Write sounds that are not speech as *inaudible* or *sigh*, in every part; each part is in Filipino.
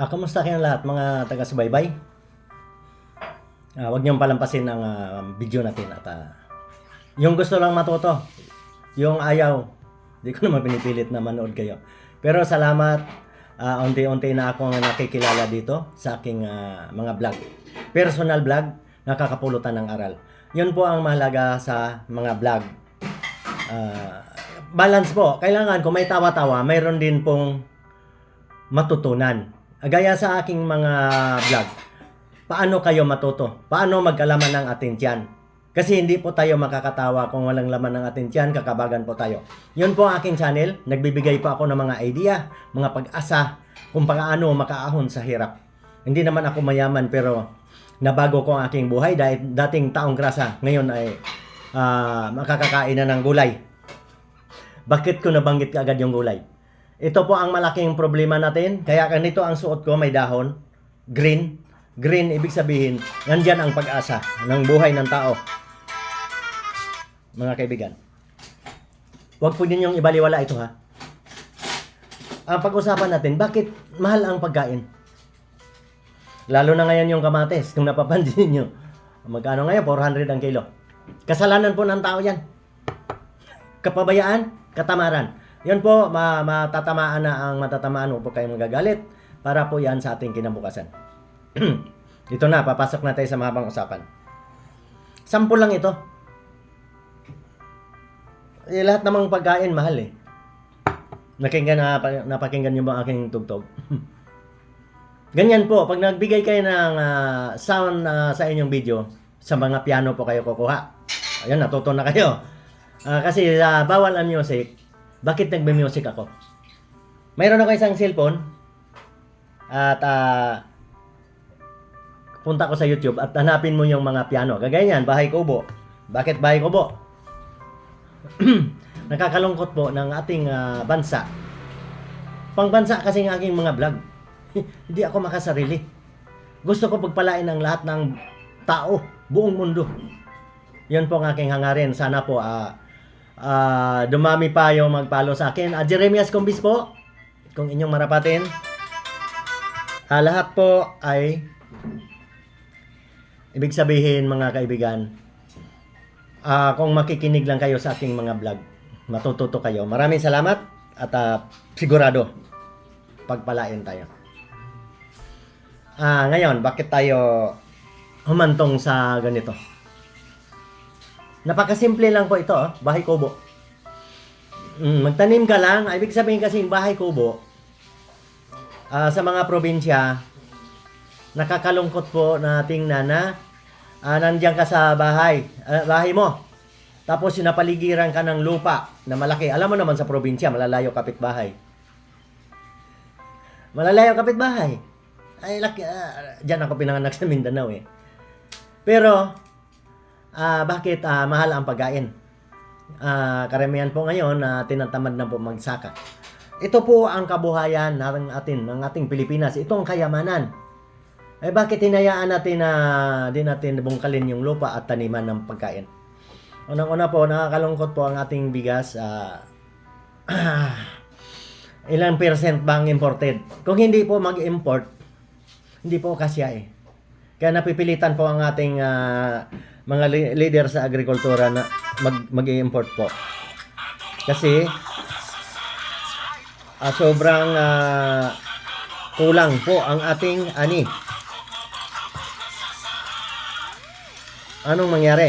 Ah, kamusta kayong lahat mga taga-subaybay? Ah, huwag niyong palampasin ang ah, video natin at ah, yung gusto lang matuto, yung ayaw, di ko naman pinipilit na manood kayo. Pero salamat, ah, unti-unti na akong nakikilala dito sa aking ah, mga vlog. Personal vlog, nakakapulutan ng aral. Yun po ang mahalaga sa mga vlog. Ah, balance po. Kailangan kung may tawa-tawa, mayroon din pong matutunan. Gaya sa aking mga vlog, paano kayo matuto? Paano magkalaman ng ating tiyan? Kasi hindi po tayo makakatawa kung walang laman ng ating tiyan, kakabagan po tayo. Yun po ang aking channel. Nagbibigay po ako ng mga idea, mga pag-asa, kung paano makaahon sa hirap. Hindi naman ako mayaman pero nabago ko ang aking buhay dahil dating taong grasa, ngayon ay ah, makakakain na ng gulay. Bakit ko nabanggit agad yung gulay? Ito po ang malaking problema natin. Kaya ganito ang suot ko, may dahon. Green. Green, ibig sabihin, nandyan ang pag-asa ng buhay ng tao. Mga kaibigan. Huwag po ninyong ibaliwala ito ha. Ang pag-usapan natin, bakit mahal ang pagkain? Lalo na ngayon yung kamates, kung napapansin nyo. Magkano ngayon? 400 ang kilo. Kasalanan po ng tao yan kapabayaan, katamaran. Yan po, ma matatamaan na ang matatamaan. Huwag po kayong magagalit para po yan sa ating kinabukasan. *clears throat* Ito na, papasok na tayo sa mahabang usapan. Sample lang ito. Eh, lahat namang pagkain, mahal eh. Nakinggan na, napakinggan niyo ba aking tugtog? *laughs* Ganyan po, pag nagbigay kayo ng ah, sound ah, sa inyong video, sa mga piano po kayo kukuha. Ayun, natuto na kayo. Ah, kasi ah, bawal ang music. Bakit nagme-music ako? Mayroon ako isang cellphone at ah, punta ko sa YouTube at hanapin mo yung mga piano. Kagaya yan, Bahay Kubo. Bakit Bahay Kubo? *clears throat* Nakakalungkot po ng ating ah, bansa. Pangbansa kasi ng aking mga vlog. *laughs* Hindi ako makasarili. Gusto ko pagpalain ang lahat ng tao, buong mundo. Yan po ang aking hangarin. Sana po ah ah, dumami pa yung magpalo sa akin. Ah, Jeremias Combis po, kung inyong marapatin. Ah, lahat po ay ibig sabihin mga kaibigan, ah, kung makikinig lang kayo sa aking mga vlog, matututo kayo. Maraming salamat at ah, sigurado pagpalain tayo. Ah, ngayon, bakit tayo humantong sa ganito? Napakasimple lang po ito, oh, bahay kubo. Mm, magtanim ka lang, ah, ibig sabihin kasi bahay kubo, ah, sa mga probinsya, nakakalungkot po na tingnan na ah, nandiyan ka sa bahay, ah, bahay mo. Tapos sinapaligiran ka ng lupa na malaki. Alam mo naman sa probinsya, malalayo kapitbahay. Malalayo kapitbahay. Ay, laki, ah, dyan ako pinanganak sa Mindanao eh. Pero, ah, bakit ah, mahal ang pagkain? Ah, karamihan po ngayon na tinatamad na po magsaka. Ito po ang kabuhayan ng atin, ng ating Pilipinas. Ito ang kayamanan. Eh bakit hinayaan natin na di natin bungkalin yung lupa at taniman ng pagkain? Unang-una po, nakakalungkot po ang ating bigas. ah, *clears throat* ilang percent bang imported? Kung hindi po mag-import, hindi po kasya eh. Kaya napipilitan po ang ating ah, mga leader sa agrikultura na mag mag-import po. Kasi ah, sobrang ah, kulang po ang ating ani. Anong nangyari?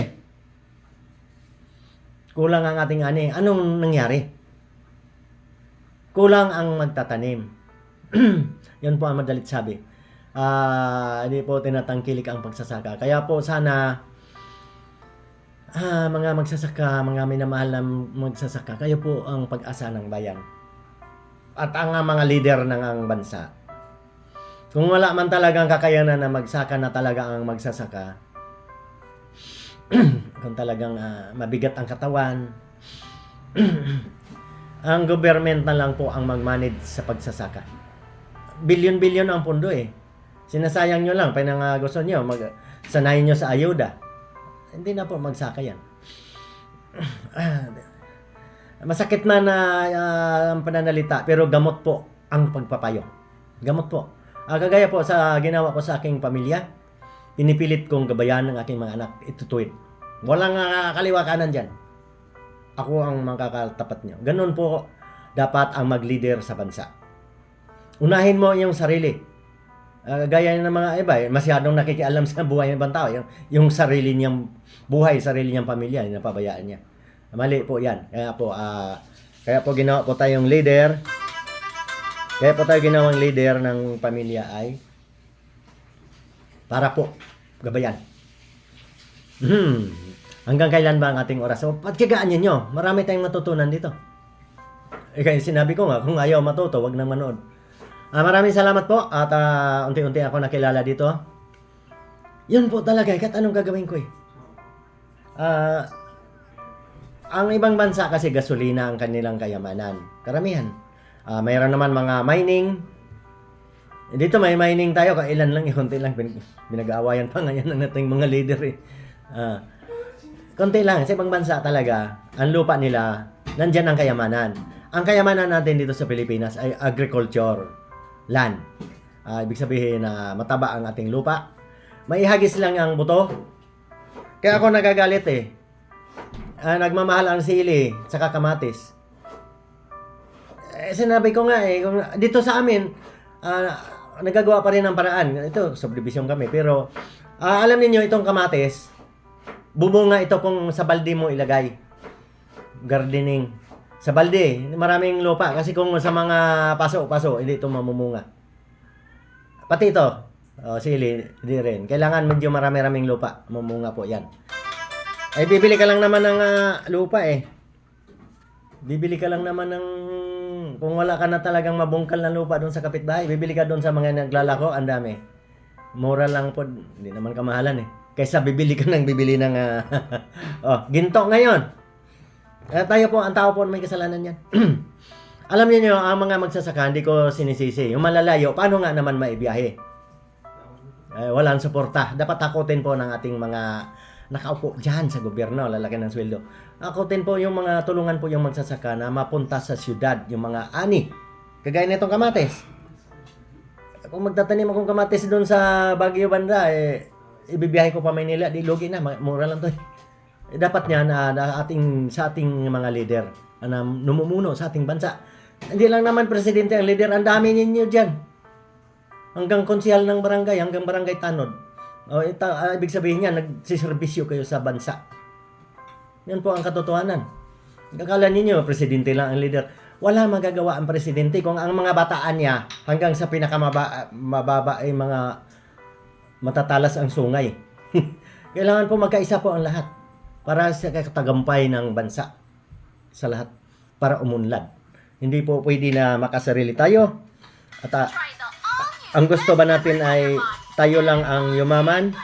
Kulang ang ating ani. Anong nangyari? Kulang ang magtatanim. *clears throat* Yan po ang madalit sabi. Ah, hindi po tinatangkilik ang pagsasaka. Kaya po sana ah, mga magsasaka, mga minamahal na magsasaka, kayo po ang pag-asa ng bayan. At ang mga leader ng ang bansa. Kung wala man talagang kakayanan na magsaka na talaga ang magsasaka, *clears throat* kung talagang ah, mabigat ang katawan, *clears throat* ang government na lang po ang mag-manage sa pagsasaka. Bilyon-bilyon ang pundo eh. Sinasayang nyo lang, pinang uh, gusto nyo, mag, sanayin nyo sa ayuda. Hindi na po magsaka yan. *clears throat* Masakit man na ah, ang pananalita, pero gamot po ang pagpapayo. Gamot po. Ah, kagaya po sa ginawa ko sa aking pamilya, pinipilit kong gabayan ng aking mga anak itutuwid. Walang uh, kaliwa kanan dyan. Ako ang makakatapat nyo. Ganun po dapat ang mag-leader sa bansa. Unahin mo yung sarili. Ah, gaya ng mga iba, eh, masyadong nakikialam *laughs* sa buhay ng ibang tao. Yung, yung sarili niyang buhay, sarili niyang pamilya, napabayaan niya. Mali po yan. Kaya po, ah, kaya po ginawa po tayong leader. Kaya po tayo ginawang leader ng pamilya ay para po gabayan. Hmm. Hanggang kailan ba ang ating oras? So, patyagaan ninyo. Marami tayong matutunan dito. Eh, kaya sinabi ko nga, kung ayaw matuto, wag nang manood. Ah, maraming salamat po at ah, unti-unti ako nakilala dito. Yun po talaga, kahit anong gagawin ko eh. Ah, ang ibang bansa kasi gasolina ang kanilang kayamanan. Karamihan. Ah, mayroon naman mga mining. Dito may mining tayo, kailan lang, eh, konti lang. Bin- Binag-aawayan pa ngayon ng nating mga leader eh. Ah, konti lang. Sa ibang bansa talaga, ang lupa nila, nandyan ang kayamanan. Ang kayamanan natin dito sa Pilipinas ay agriculture, land. Ah, ibig sabihin na mataba ang ating lupa. Maihagis lang ang buto. Kaya ako nagagalit eh. Ah, nagmamahal ang sili, saka kamatis. Eh, sinabi ko nga eh, kung, dito sa amin, ah, nagagawa pa rin ng paraan. Ito, subdivision kami. Pero, ah, alam niyo itong kamatis, bubunga ito kung sa balde mo ilagay. Gardening. Sa balde, maraming lupa. Kasi kung sa mga paso-paso, hindi ito mamumunga. Pati ito, oh, sili, hindi rin. Kailangan medyo marami-raming lupa. Mamunga po yan. Ay, bibili ka lang naman ng ah, lupa eh. Bibili ka lang naman ng kung wala ka na talagang mabungkal na lupa doon sa kapitbahay, bibili ka doon sa mga naglalako, ang dami. Mura lang po, hindi naman kamahalan eh. Kaysa bibili ka *laughs* ng bibili ng ah, *laughs* oh, ginto ngayon. Eh, tayo po, ang tao po may kasalanan yan. *clears throat* Alam niyo ang mga magsasaka, hindi ko sinisisi. Yung malalayo, paano nga naman maibiyahe? Eh, walang suporta. Dapat takutin po ng ating mga nakaupo dyan sa gobyerno, lalaki ng sweldo. Takutin po yung mga tulungan po yung magsasaka na mapunta sa syudad, yung mga ani. Kagaya nitong kamates. Kung magtatanim akong kamates doon sa Baguio Banda, eh, ibibiyahe ko pa Maynila, di lugi na, mura lang to eh. Dapat niyan na ating sa ating mga leader na numumuno sa ating bansa. Hindi lang naman presidente ang leader, ang dami ninyo diyan. Hanggang konsehal ng barangay, hanggang barangay tanod. O ito, ah, ibig sabihin niya, nagsiservisyo kayo sa bansa. Yan po ang katotohanan. Akala ninyo, presidente lang ang leader. Wala magagawa ang presidente kung ang mga bataan niya hanggang sa pinakamababa mababa ay mga matatalas ang sungay. *laughs* Kailangan po magkaisa po ang lahat para sa katagumpay ng bansa sa lahat para umunlad. Hindi po pwede na makasarili tayo at ah, ang gusto ba natin ay tayo lang ang yumaman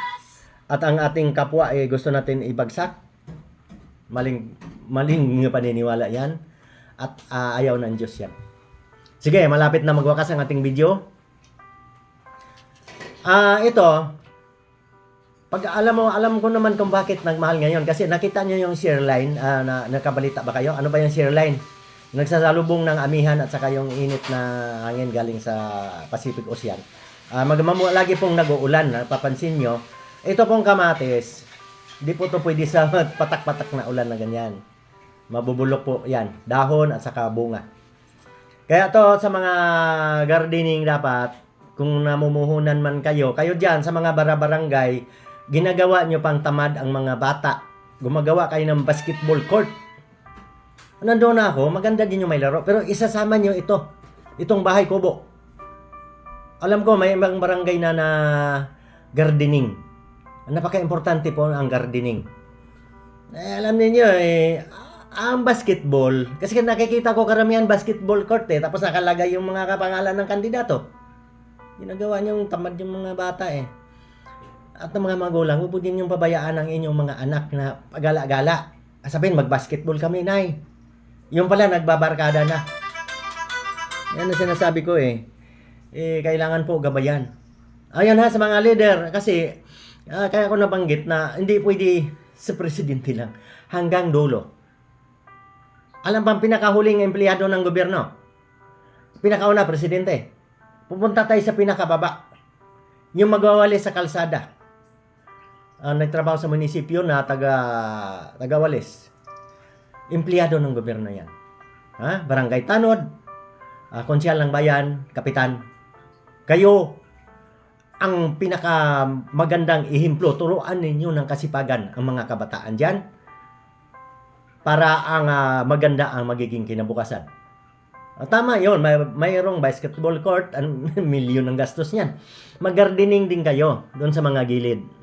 at ang ating kapwa ay gusto natin ibagsak? Maling maling paniniwala yan at ah, ayaw ng Diyos yan. Sige, malapit na magwakas ang ating video. Ah, ito, pag alam mo, alam ko naman kung bakit nagmahal ngayon kasi nakita niyo yung share line ah, na nakabalita ba kayo? Ano ba yung share line? Nagsasalubong ng amihan at saka yung init na hangin galing sa Pacific Ocean. Ah, magmamu lagi pong nag-uulan, napapansin nyo. Ito pong kamatis, di po to pwede sa *laughs* patak-patak na ulan na ganyan. Mabubulok po yan, dahon at saka bunga. Kaya to sa mga gardening dapat, kung namumuhunan man kayo, kayo dyan sa mga bara-barangay, ginagawa nyo pang tamad ang mga bata. Gumagawa kayo ng basketball court. Nandoon na ako, maganda din yung may laro. Pero isasama nyo ito, itong bahay kubo. Alam ko, may ibang barangay na na gardening. Napaka-importante po ang gardening. Eh, alam niyo eh, ang basketball, kasi nakikita ko karamihan basketball court eh, tapos nakalagay yung mga kapangalan ng kandidato. Ginagawa niyong tamad yung mga bata eh. At ng mga magulang, huwag din yung pabayaan ang inyong mga anak na pagala-gala. Sabihin, mag-basketball kami, nay. Yung pala, nagbabarkada na. Yan ang sinasabi ko eh. Eh, kailangan po gabayan. Ayan ha, sa mga leader. Kasi, ah, kaya ko nabanggit na hindi pwede sa presidente lang. Hanggang dulo. Alam bang pinakahuling empleyado ng gobyerno? Pinakauna, presidente. pupunta tayo sa pinakababa. Yung magwawalis sa kalsada. Ah, nagtrabaho sa munisipyo na taga tagawalis. Empleyado ng gobyerno yan. Ha? Barangay Tanod, ah, konsyal ng bayan, kapitan. Kayo ang pinaka magandang ihimplo, turuan ninyo ng kasipagan ang mga kabataan diyan para ang ah, maganda ang magiging kinabukasan. Ah, tama yon may mayroong basketball court, ang *laughs* milyon ang gastos niyan. Mag-gardening din kayo doon sa mga gilid.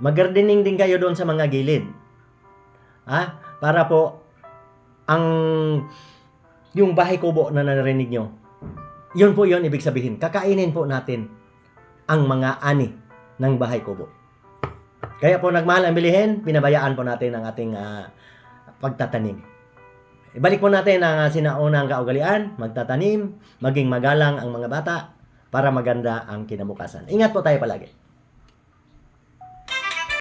Mag-gardening din kayo doon sa mga gilid. Ha? Para po ang yung bahay kubo na narinig nyo, yun po yun ibig sabihin. Kakainin po natin ang mga ani ng bahay kubo. Kaya po nagmahal ang bilihin, pinabayaan po natin ang ating ah, pagtatanim. Ibalik po natin ang ah, sinaunang kaugalian, magtatanim, maging magalang ang mga bata para maganda ang kinabukasan. Ingat po tayo palagi.